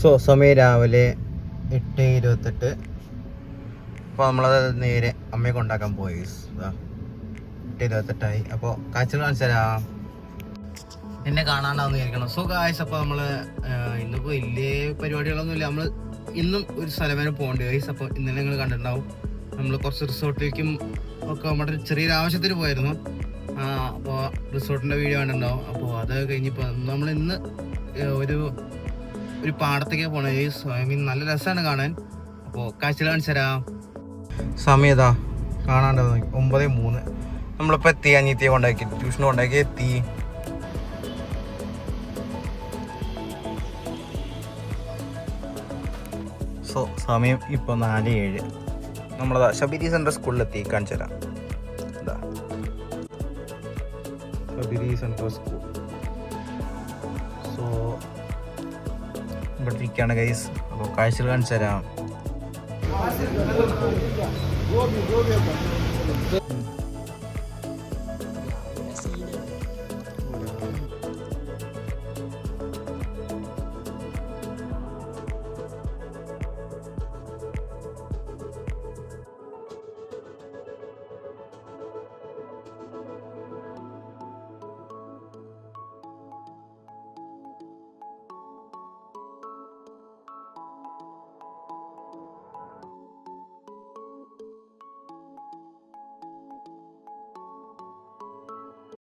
So സമയം രാവിലെ എട്ട് ഇരുപത്തെട്ട്. അപ്പോൾ നമ്മളത് നേരെ അമ്മയെ കൊണ്ടാക്കാൻ പോയി. എട്ട് ഇരുപത്തെട്ടായി. അപ്പോൾ കാഴ്ചകൾ കാണിച്ചാലാ എന്നെ കാണാണ്ടാന്ന് വിചാരിക്കണം. സോ കാഴ്ച അപ്പോൾ നമ്മൾ ഇന്നിപ്പോൾ വലിയ പരിപാടികളൊന്നുമില്ല. നമ്മൾ ഇന്നും ഒരു സ്ഥലം വരെ പോകേണ്ടി ഗൈസ് അപ്പോൾ ഇന്നലെ നിങ്ങൾ കണ്ടിട്ടുണ്ടാവും. നമ്മൾ കുറച്ച് റിസോർട്ടിലേക്കും ഒക്കെ നമ്മുടെ ചെറിയൊരു ആവശ്യത്തിന് പോയിരുന്നു. അപ്പോൾ റിസോർട്ടിന്റെ വീഡിയോ കണ്ടിട്ടുണ്ടാവും. അപ്പോൾ അത് കഴിഞ്ഞിപ്പോൾ നമ്മൾ ഇന്ന് ഒരു ഒരു പാടത്തേക്ക് പോണേ. ഐ മീൻ നല്ല രസമാണ് കാണാൻ. അപ്പോൾ കാഴ്ചകൾ കാണിച്ചു തരാം. സമയതാ കാണാണ്ട് ഒമ്പത് മൂന്ന്. നമ്മളിപ്പോൾ എത്തി അനിയത്തിയെ കൊണ്ടാക്കി ട്യൂഷൻ കൊണ്ടാക്കി എത്തി. സോ സമയം ഇപ്പോൾ നാല് ഏഴ്. നമ്മളതാ ശബരി സെൻട്രൽ സ്കൂളിലെത്തി കാണിച്ചു തരാം. ഇതാ. Sabari central school. സോ പഠിപ്പിക്കുകയാണ് ഗൈസ് അപ്പോൾ കാഴ്ചകൾ കാണിച്ചു തരാം.